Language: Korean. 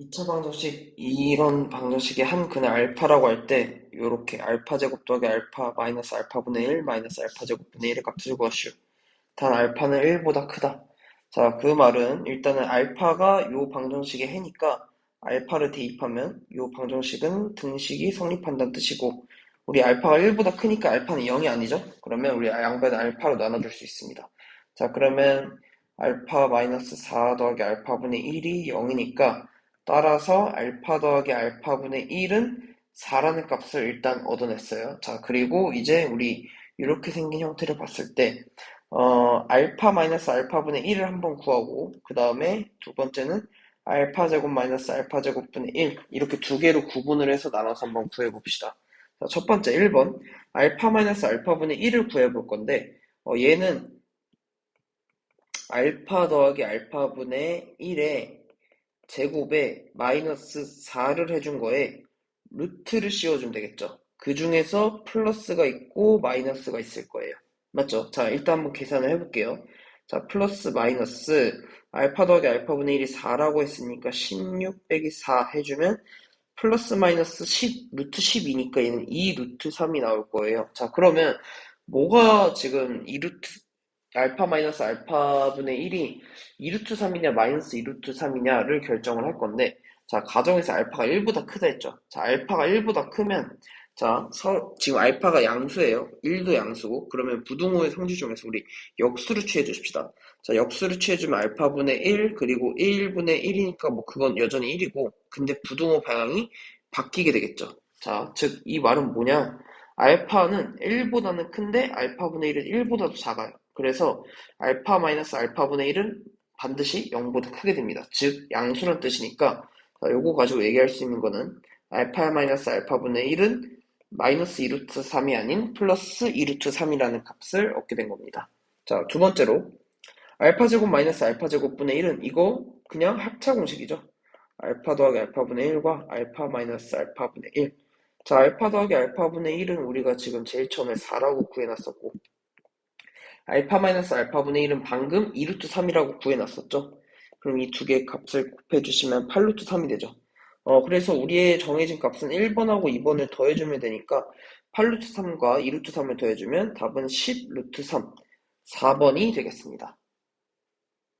2차 방정식 이런 방정식의 한 근의 알파라고 할때 이렇게 알파 제곱 더하기 알파 마이너스 알파분의 1 마이너스 알파 제곱분의 1의 값을 구하시오. 단 알파는 1보다 크다. 자, 그 말은 일단은 알파가 요 방정식의 해니까 알파를 대입하면 요 방정식은 등식이 성립한다는 뜻이고 우리 알파가 1보다 크니까 알파는 0이 아니죠? 그러면 우리 양변을 알파로 나눠줄 수 있습니다. 자, 그러면 알파 마이너스 4 더하기 알파분의 1이 0이니까 따라서 알파 더하기 알파분의 1은 4라는 값을 일단 얻어냈어요. 자, 그리고 이제 우리 이렇게 생긴 형태를 봤을 때 어, 알파 마이너스 알파분의 1을 한번 구하고 그 다음에 두 번째는 알파 제곱 마이너스 알파 제곱분의 1 이렇게 두 개로 구분을 해서 나눠서 한번 구해봅시다. 자, 첫 번째 1번 알파 마이너스 알파분의 1을 구해볼 건데 어, 얘는 알파 더하기 알파분의 1에 제곱에 마이너스 4를 해준 거에 루트를 씌워주면 되겠죠. 그 중에서 플러스가 있고 마이너스가 있을 거예요. 맞죠? 자, 일단 한번 계산을 해볼게요. 자, 플러스 마이너스 알파 더하기 알파분의 1이 4라고 했으니까 16 빼기 4 해주면 플러스 마이너스 10, 루트 10이니까 얘는 2 루트 3이 나올 거예요. 자, 그러면 뭐가 지금 2 루트 알파 마이너스 알파분의 1이 2루트 3이냐 마이너스 2루트 3이냐를 결정을 할 건데 자 가정에서 알파가 1보다 크다 했죠. 자 알파가 1보다 크면 자 서, 지금 알파가 양수예요. 1도 양수고 그러면 부등호의 성질 중에서 우리 역수를 취해 주십시다. 자 역수를 취해주면 알파분의 1 그리고 1분의 1이니까 뭐 그건 여전히 1이고 근데 부등호 방향이 바뀌게 되겠죠. 자 즉 이 말은 뭐냐? 알파는 1보다는 큰데 알파분의 1은 1보다도 작아요 그래서 알파 마이너스 알파분의 1은 반드시 0보다 크게 됩니다. 즉 양수란 뜻이니까 요거 가지고 얘기할 수 있는 거는 알파 마이너스 알파분의 1은 마이너스 2루트 3이 아닌 플러스 2루트 3이라는 값을 얻게 된 겁니다. 자, 두 번째로 알파 제곱 마이너스 알파 제곱분의 1은 이거 그냥 합차 공식이죠. 알파 더하기 알파분의 1과 알파 마이너스 알파분의 1. 자, 알파 더하기 알파분의 1은 우리가 지금 제일 처음에 4라고 구해놨었고 알파 마이너스 알파분의 1은 방금 2루트 3이라고 구해놨었죠. 그럼 이 두 개의 값을 곱해주시면 8루트 3이 되죠. 어, 그래서 우리의 정해진 값은 1번하고 2번을 더해주면 되니까 8루트 3과 2루트 3을 더해주면 답은 10루트 3, 4번이 되겠습니다.